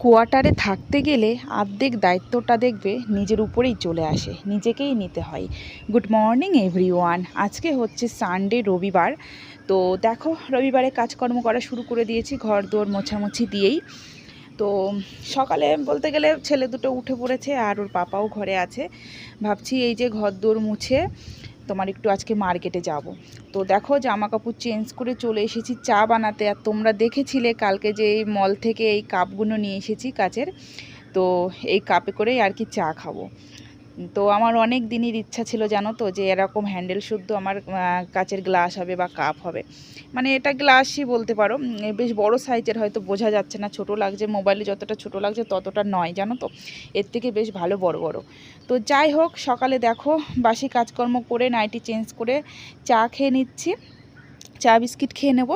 কোয়ার্টারে থাকতে গেলে অর্ধেক দায়িত্বটা দেখবে নিজের উপরেই চলে আসে, নিজেকেই নিতে হয়। Good morning, everyone. আজকে হচ্ছে সানডে, রবিবার। তো দেখো, রবিবারে কাজকর্ম করা শুরু করে দিয়েছি ঘর দোর মোছামুছি দিয়েই। তো সকালে বলতে গেলে ছেলে দুটো উঠে পড়েছে আর ওর পাপাও ঘরে আছে। ভাবছি এই যে ঘর দোর মুছে তোমার একটু আজকে মার্কেটে যাব। তো দেখো জামা কাপড় চেঞ্জ করে চলে এসেছি চা বানাতে। আর তোমরা দেখেছিলে কালকে যে এই মল থেকে এই কাপগুলো নিয়ে এসেছি কাচের। তো এই কাপে করেই আর কি চা খাব। তো আমার অনেক দিনের ইচ্ছা ছিল, জানো তো, যে এরকম হ্যান্ডেল শুদ্ধ আমার কাচের গ্লাস হবে বা কাপ হবে। মানে এটা গ্লাসই বলতে পারো। বেশ বড় সাইজের হয়তো বোঝা যাচ্ছে না, ছোট লাগছে মোবাইলে যতটা ছোট লাগছে ততটা নয়, জানো তো। এর থেকে বেশ ভালো বড় বড়। তো যাই হোক, সকালে দেখো, বাসি কাজকর্ম করে নাইটি চেঞ্জ করে চা খেয়ে নিচ্ছি। চা বিস্কিট খেয়ে নেব।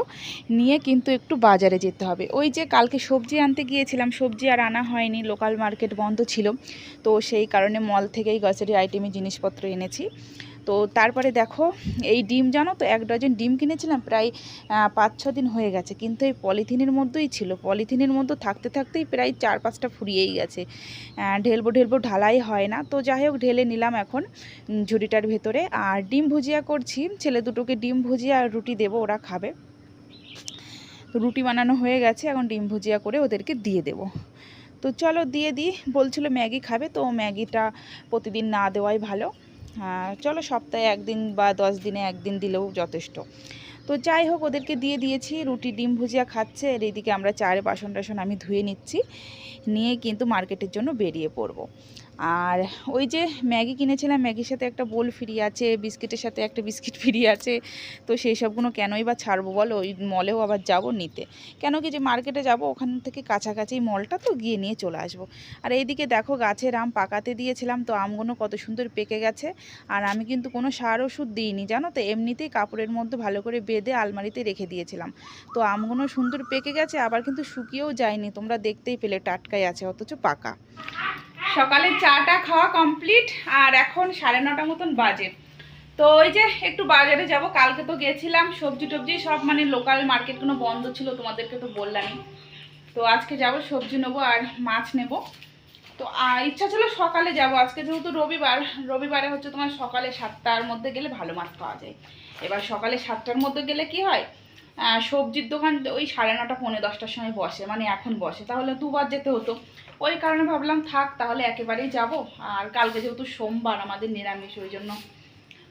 নিয়ে কিন্তু একটু বাজারে যেতে হবে। ওই যে কালকে সবজি আনতে গিয়েছিলাম, সবজি আর আনা হয়নি লোকাল মার্কেট বন্ধ ছিল। তো সেই কারণে মল থেকেই গ্রসারি আইটেমের জিনিসপত্র এনেছি। তো তারপরে দেখো, এই ডিম জানো তো, এক ডজন ডিম কিনেছিলাম, প্রায় পাঁচ, ছ দিন হয়ে গেছে। কিন্তু এই পলিথিনের মধ্যেই ছিল। পলিথিনের মধ্যে থাকতে থাকতেই প্রায় চার, পাঁচটা ফুরিয়েই গেছে। ঢেলবো ঢেলবো ঢালাই হয় না। তো যাই হোক, ঢেলে নিলাম এখন ঝুড়িটার ভেতরে। আর ডিম ভুজিয়া করছি। ছেলে দুটোকে ডিম ভুজিয়া আর রুটি দেবো, ওরা খাবে। রুটি বানানো হয়ে গেছে। এখন ডিম ভুজিয়া করে ওদেরকে দিয়ে দেবো। তো চলো, দিয়ে দিই। বলছিল ম্যাগি খাবে, তো ম্যাগিটা প্রতিদিন না দেওয়াই ভালো। চলো সপ্তাহে একদিন বা দশ দিনে একদিন দিলেও যথেষ্ট। তো যাই হোক, ওদেরকে দিয়ে দিয়েছি, রুটি, ডিম ভুজিয়া খাচ্ছে, আর এদিকে আমরা চারে বাসন টাসন আমি ধুয়ে নিচ্ছি, নিয়ে কিন্তু মার্কেটের জন্য বেরিয়ে পড়ব। আর ওই যে ম্যাগি কিনেছিলাম, ম্যাগির সাথে একটা বোল ফ্রি আছে, বিস্কিটের সাথে একটা বিস্কিট ফ্রি আছে, তো সেই সবগুলো কেনই বা ছাড়বো বলো? ওই মলেও আবার যাব নিতে। কেন কি যে মার্কেটে যাব, ওখান থেকে কাছাকাছি মলটা তো গিয়ে নিয়ে চলে আসব। আর এইদিকে দেখো গাছের আম পাকাতে দিয়েছিলাম, তো আমগুলো কত সুন্দর পেকে গেছে। আর আমি কিন্তু কোনো সার ওষুধ দিইনি, জানো তো? এমনিতেই কাপড়ের মধ্যে ভালো করে বেঁধে আলমারিতে রেখে দিয়েছিলাম। তো আমগুলো সুন্দর পেকে গেছে, আবার কিন্তু শুকিয়েও যায়নি। তোমরা দেখতেই পেলে, টাটকাই আছে, অথচ পাকা। সকালে চাটা খাওয়া কমপ্লিট, আর এখন সাড়ে নটা মতন বাজে। তো ওই যে একটু বাজারে যাব, কালকে তো গেছিলাম, সবজি টবজি সব মানে লোকাল মার্কেটগুলো বন্ধ ছিল, তোমাদেরকে তো বললামই। তো আজকে যাব, সবজি নেব আর মাছ নেব। তো ইচ্ছা ছিল সকালে যাব। আজকে যেহেতু রবিবার, রবিবারে হচ্ছে তোমার সকালে সাতটার মধ্যে গেলে ভালো মাছ পাওয়া যায়। এবার সকালে সাতটার মধ্যে গেলে কি হয় সবজির দোকান ওই সাড়ে নটা, পৌনে দশটার সময় বসে মানে এখন বসে। তাহলে দুবার যেতে হতো। ওই কারণে ভাবলাম, থাক, তাহলে একেবারেই যাব। আর কালকে যেহেতু সোমবার আমাদের নিরামিষ, ওই জন্য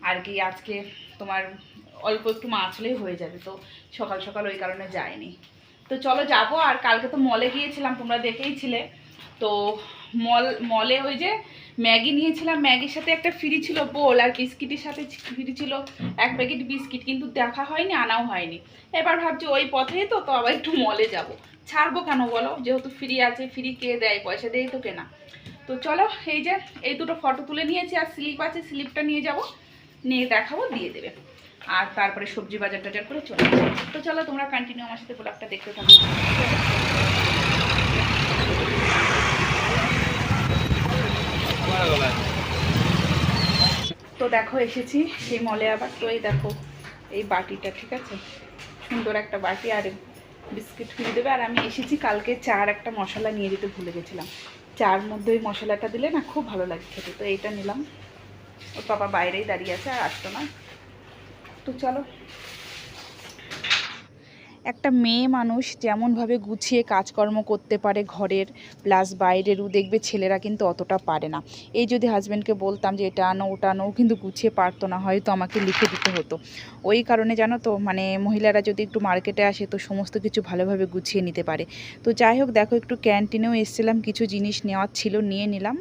আর কি আজকে তোমার অল্প একটু মাছ হলেই হয়ে যাবে। তো সকাল সকাল ওই কারণে যায়নি তো চলো যাব, আর কালকে তো মলে গিয়েছিলাম, তোমরা দেখেই ছিলে। তো মল, মলে ওই যে ম্যাগি নিয়েছিলাম, ম্যাগির সাথে একটা ফ্রি ছিল বোল আর বিস্কিটের সাথে ফ্রি ছিল এক প্যাকেট বিস্কিট, কিন্তু দেখা হয়নি, আনাও হয়নি। এবার ভাবছি ওই পথেই তো তো আবার একটু মলে যাব। ছাড়বো কেন বলো? যেহেতু ফ্রি আছে ফ্রি কে দেয়, পয়সা দিয়েই তো কেনা তো চলো, এই যে, এই দুটো ফটো তুলে নিয়েছি, আর স্লিপ আছে স্লিপটা নিয়ে যাব। নিয়ে দেখাবো, দিয়ে দেবে। আর তারপরে সবজি বাজার টাজার করে চলে তো চলো, তোমরা কন্টিনিউ আমার সাথে প্রোডাক্টটা দেখতে থাকো। তো দেখো, এসেছি সেই মলে আবার। তো এই দেখো, এই বাটিটা, ঠিক আছে? সুন্দর একটা বাটি আর বিস্কিট ফিরে দেবে। আর আমি এসেছি কালকে চার একটা মশলা নিয়ে দিতে ভুলে গেছিলাম। চার মধ্যে ওই মশলাটা দিলে না খুব ভালো লাগে খেতে। তো এইটা নিলাম। ওর পাপা বাইরেই দাঁড়িয়ে আছে আর আসতো না। তো চলো একটা মেয়ে মানুষ যেমনভাবে গুছিয়ে কাজকর্ম করতে পারে ঘরের প্লাস বাইরেরও দেখবে ছেলেরা কিন্তু অতটা পারে না। এই যদি হাজব্যান্ডকে বলতাম যে, এটা আনো, ওটা আনো কিন্তু গুছিয়ে পারতো না, হয়তো আমাকে লিখে দিতে হতো। ওই কারণে জানো তো মানে মহিলারা যদি একটু মার্কেটে আসে, তো সমস্ত কিছু ভালোভাবে গুছিয়ে নিতে পারে। তো যাই হোক, দেখো একটু ক্যান্টিনেও এসেছিলাম, কিছু জিনিস নেওয়ার ছিল, নিয়ে নিলাম।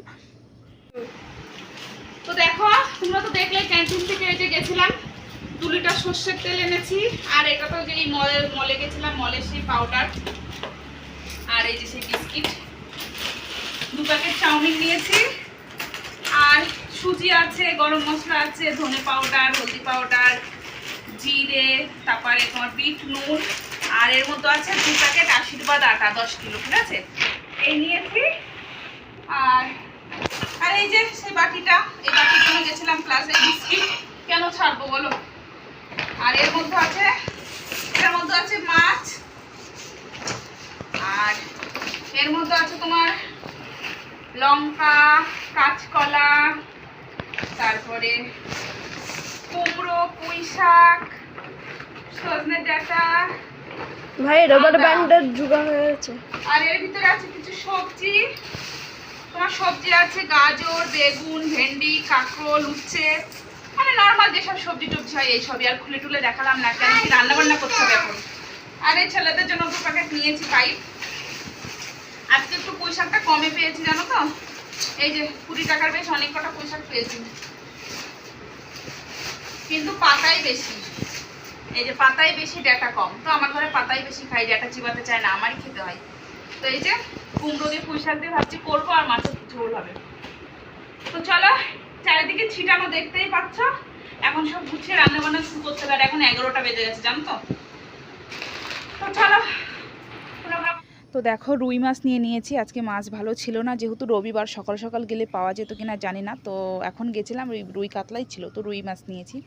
তো দেখো, তোমরা তো দেখলে ক্যান্টিন থেকে গেছিলাম। দু লিটার সর্ষের তেল এনেছি। আর এটা তো যেই মলে মলে গেছিলাম মলের সেই পাউডার আর এই যে সেই বিস্কিট। দু প্যাকেট চাউমিন নিয়েছি। আর সুজি আছে, গরম মশলা আছে, ধনে পাউডার হলদি পাউডার জিরে, তারপরে তোমার বিট, নুন। আর এর মধ্যে আছে দু প্যাকেট আশীর্বাদ আটা, দশ কিলো, ঠিক আছে? এই নিয়েছি। আর আর এই যে সেই বাটিটা, এই বাটির জন্য গেছিলাম ক্লাসে বিস্কিট। কেন ছাড়বো বলো? আর এর মধ্যে আছে এর মধ্যে আছে মাছ আর এর মধ্যে আছে তোমার লঙ্কা কাঁচকলা তারপরে কুমড়ো পুঁই শাক সজনে ডাঁটা ভাই রবার। ব্যান্ডের জোগাড় হয়ে গেছে। আর এর ভিতরে আছে কিছু সবজি। তোমার সবজি আছে গাজর বেগুন ভেন্ডি কাঁকরোল উচ্ছে। মানে নর্মাল যেসব সবজি টবজি হয়, এই সবই আর খুলে টুলে দেখালাম না, কেন কি রান্না বান্না করতে হবে এখন? আর এই ছেলেদের জন্য দু প্যাকেট নিয়েছি পাইপ আজকে একটু পুঁই শাকটা কমে পেয়েছি, জানো তো? এই যে কুড়ি টাকার বেশ অনেক কটা পুঁই শাক পেয়েছি। কিন্তু পাতাই বেশি। এই যে পাতাই বেশি ডেটা কম। তো আমার ঘরে পাতাই বেশি খাই ডেটা চিবাতে চায় না, আমারই খেতে হয়। তো এই যে কুমড়ো দিয়ে পুঁই শাক দিয়ে ভাবছি করব, আর মাছের ঝোল হবে। তো চলো চারিদিকে ছিটানো দেখতেই পাচ্ছ। এখন সব গুছিয়ে রান্না বান্না শুরু করতে পারে এখন এগারোটা বেজে গেছে, জানো তো? তো চলো তো দেখো, রুই মাছ নিয়ে নিয়েছি। আজকে মাছ ভালো ছিল না। যেহেতু রবিবার সকাল সকাল গেলে পাওয়া যেত কিনা জানি না। তো এখন গেছিলাম, রুই- রুই কাতলাই ছিল, তো রুই মাছ নিয়েছি।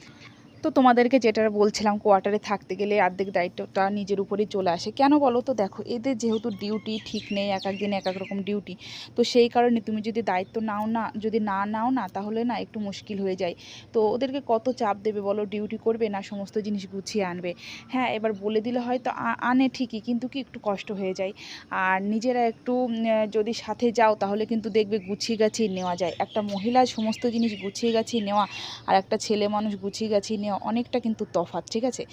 তো তোমাদেরকে যেটা বলছিলাম কোয়ার্টারে থাকতে গেলে অর্ধেক দায়িত্বটা নিজের উপরেই চলে আসে। কেন বলো তো? দেখো, এদের যেহেতু ডিউটি ঠিক নেই, এক এক দিনে এক এক রকম ডিউটি তো সেই কারণে তুমি যদি দায়িত্ব নাও না, যদি না নাও না, তাহলে না একটু মুশকিল হয়ে যায়। তো ওদেরকে কত চাপ দেবে বলো? ডিউটি করবে না, সমস্ত জিনিস গুছিয়ে আনবে। হ্যাঁ এবার বলে দিলে হয়তো আনে ঠিকই, কিন্তু কি একটু কষ্ট হয়ে যায়। আর নিজেরা একটু যদি সাথে যাও, তাহলে কিন্তু দেখবে গুছিয়ে গাছিয়ে নেওয়া যায়। একটা মহিলা সমস্ত জিনিস গুছিয়ে গাছিয়ে নেওয়া, আর একটা ছেলে মানুষ গুছিয়ে গাছিয়ে নেওয়া অনেকটা কিন্তু তফাৎ, ঠিক আছে?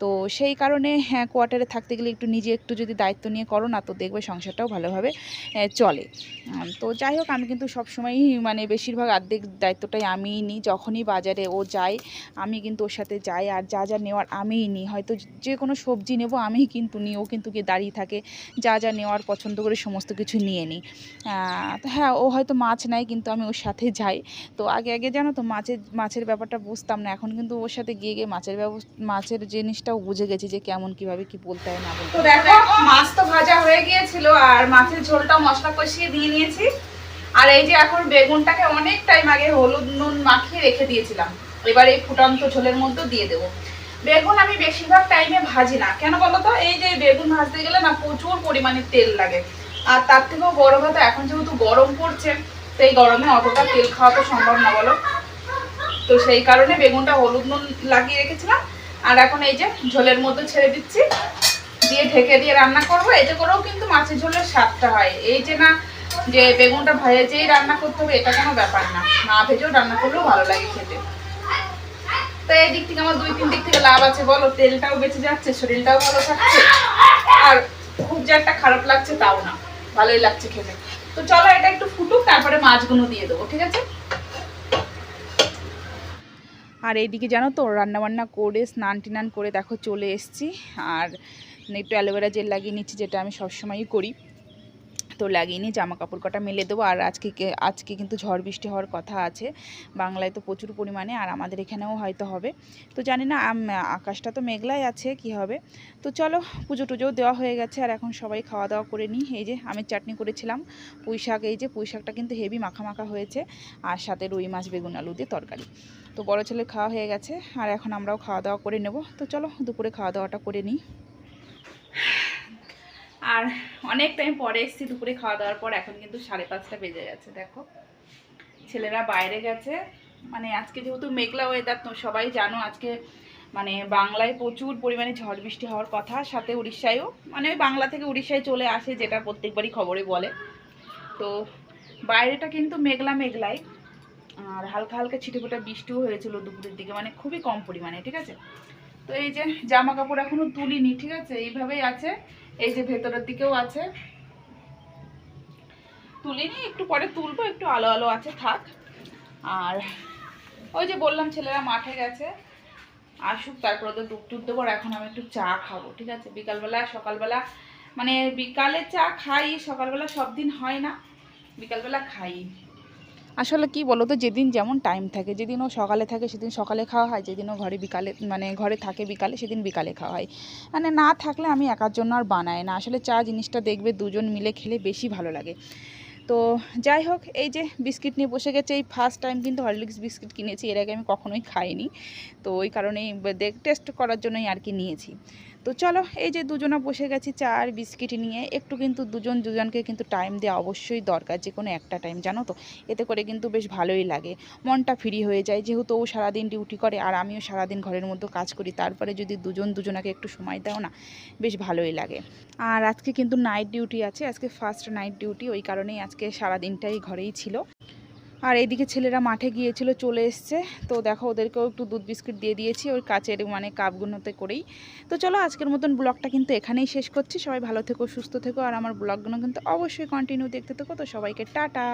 তো সেই কারণে হ্যাঁ কোয়ার্টারে থাকতে গেলে একটু নিজে একটু যদি দায়িত্ব নিয়ে করো না, তো দেখবে সংসারটাও ভালোভাবে চলে। তো যাই হোক, আমি কিন্তু সবসময়ই মানে বেশিরভাগ অর্ধেক দায়িত্বটাই আমিই নিই। যখনই বাজারে ও যায়, আমি কিন্তু ওর সাথে যাই, আর যা যা নেওয়ার আমিই নিই। হয়তো যে কোনো সবজি নেব, আমিই কিন্তু নিই। ও কিন্তু গিয়ে দাঁড়িয়ে থাকে, যা যা নেওয়ার পছন্দ করে সমস্ত কিছু নিয়ে নিই। হ্যাঁ ও হয়তো মাছ নেয়, কিন্তু আমি ওর সাথে যাই। তো আগে আগে জানো তো, মাছের মাছের ব্যাপারটা বুঝতাম না। এখন কিন্তু ওর সাথে গিয়ে গিয়ে মাছের ব্যবস্থা মাছের জিনিসটাও বুঝে গেছি যে কেমন কীভাবে কি বলতে হয় না বলতে দেখো মাছ তো ভাজা হয়ে গিয়েছিল আর মাছের ঝোলটাও মশলা কষিয়ে দিয়ে নিয়েছি। আর এই যে এখন বেগুনটাকে অনেক টাইম আগে হলুদ নুন মাখিয়ে রেখে দিয়েছিলাম। এবার এই ফুটান্ত ঝোলের মধ্যে দিয়ে দেবো। বেগুন আমি বেশিরভাগ টাইমে ভাজি না। কেন বলো তো? এই যে বেগুন ভাজতে গেলে না প্রচুর পরিমাণে তেল লাগে। আর তার থেকেও বড় কথা এখন যেহেতু গরম পড়ছে তো এই গরমে অতটা তেল খাওয়া তো সম্ভব না বলো। তো সেই কারণে বেগুনটা হলুদ নুন লাগিয়ে রেখেছিলাম। আর এখন এই যে ঝোলের মধ্যে ছেড়ে দিচ্ছি। দিয়ে ঢেকে দিয়ে রান্না করব। এতে করেও কিন্তু মাছের ঝোলের স্বাদটা হয়। এই যে না, যে বেগুনটা ভেজেই রান্না করতে হবে, এটা কোনো ব্যাপার না। না ভেজেও রান্না করলেও ভালো লাগে খেতে। তো এই দিক থেকে আমার দুই, তিন দিক থেকে লাভ আছে। বলো, তেলটাও বেঁচে যাচ্ছে, শরীরটাও ভালো থাকছে। আর খুব যে একটা খারাপ লাগছে তাও না। ভালোই লাগছে খেতে। তো চলো, এটা একটু ফুটুক, তারপরে মাছগুলো দিয়ে দেবো, ঠিক আছে? আর এইদিকে জানো তো, রান্নাবান্না করে, স্নান টিনান করে দেখো চলে এসছি। আর একটু অ্যালোভেরা জেল লাগিয়ে নিচ্ছি, যেটা আমি সবসময়ই করি। তো লাগিয়ে নিই জামা কাপড় কটা মেলে দেবো। আর আজকে আজকে কিন্তু ঝড় বৃষ্টি হওয়ার কথা আছে। বাংলায় তো প্রচুর পরিমাণে, আর আমাদের এখানেও হয়তো হবে। তো জানি না আকাশটা তো মেঘলাই আছে, কি হবে? তো চলো, পুজো টুজোও দেওয়া হয়ে গেছে, আর এখন সবাই খাওয়া দাওয়া করে নিই। এই যে আমি চাটনি করেছিলাম, পুঁই শাক, এই যে পুঁই শাকটা কিন্তু হেভি মাখা হয়েছে। আর সাথে রুই মাছ, বেগুন, আলু দিয়ে তরকারি। তো বড় ছেলে খাওয়া হয়ে গেছে, আর এখন আমরাও খাওয়া দাওয়া করে নেব। তো চলো, দুপুরে খাওয়া দাওয়াটা করে নিই। আর অনেক টাইম পরে এসেছি, দুপুরে খাওয়া দাওয়ার পর এখন কিন্তু সাড়ে পাঁচটা বেজে গেছে, দেখো। ছেলেরা বাইরে গেছে। মানে আজকে যেহেতু মেঘলা ওয়েদার তো সবাই জানো আজকে মানে বাংলায় প্রচুর পরিমাণে ঝড় বৃষ্টি হওয়ার কথা। সাথে উড়িষ্যায়ও মানে ওই বাংলা থেকে উড়িষ্যায় চলে আসে, যেটা প্রত্যেকবারই খবরে বলে। তো বাইরেটা কিন্তু মেঘলা মেঘলাই। আর হালকা হালকা ছিটেফোঁটা বৃষ্টিও হয়েছিল দুপুরের দিকে মানে খুবই কম পরিমাণে, ঠিক আছে? তো এই যে জামা কাপড় এখনও তুলিনি, ঠিক আছে? এইভাবেই আছে। এই যে ভেতরের দিকেও আছে। তুলিনি একটু পরে তুলবো, একটু আলো আলো আছে, থাক। আর ওই যে বললাম, ছেলেরা মাঠে গেছে। আসুক, তারপর ওদের দুধ টুধ দেবো এখন আমি একটু চা খাব, ঠিক আছে? বিকালবেলা, সকালবেলা মানে বিকালে চা খাই, সকালবেলা সব দিন হয় না। বিকালবেলা খাই। আসলে কি বলো তো যেদিন যেমন টাইম থাকে যেদিন ও সকালে থাকে, সেদিন সকালে খাওয়া হয় যেদিন ও ঘরে বিকালে মানে ঘরে থাকে বিকালে, সেদিন বিকালে খাওয়া হয়। মানে না থাকলে আমি একার জন্য আর বানাই না। আসলে চা জিনিসটা দেখবে দুজন মিলে খেলে বেশি ভালো লাগে। তো যাই হোক, এই যে বিস্কিট নিয়ে বসে গেছে, এই ফার্স্ট টাইম কিন্তু হরলিক্স বিস্কিট কিনেছি, এর আগে আমি কখনোই খাইনি। তো ওই কারণেই দেখ টেস্ট করার জন্যই আর কি নিয়েছি। তো চলো, এই যে দুজনা বসে গেছি চা আর বিস্কিট নিয়ে, একটু কিন্তু দুজন দুজনকে কিন্তু টাইম দেওয়া অবশ্যই দরকার যে কোনো একটা টাইম জানো তো? এতে করে কিন্তু বেশ ভালোই লাগে। মনটা ফ্রি হয়ে যায়, যেহেতু ও সারাদিন ডিউটি করে আর আমিও সারাদিন ঘরের মধ্যে কাজ করি, তারপরে যদি দুজন দুজনাকে একটু সময় দাও না, বেশ ভালোই লাগে। আর আজকে কিন্তু নাইট ডিউটি আছে, আজকে ফার্স্ট নাইট ডিউটি ওই কারণেই আজকে সারাদিনটাই ঘরেই ছিল। আর এইদিকে ছেলেরা মাঠে গিয়েছিল, চলে এসছে। তো দেখো, ওদেরকেও একটু দুধ বিস্কুট দিয়ে দিয়েছি ওই কাচের মানে কাপগুলোতে করেই। তো চলো, আজকের মতন ব্লগটা কিন্তু এখানেই শেষ করছি। সবাই ভালো থেকো, সুস্থ থেকো। আর আমার ব্লগগুলো কিন্তু অবশ্যই কন্টিনিউ দেখতে থেকো। তো সবাইকে টাটা!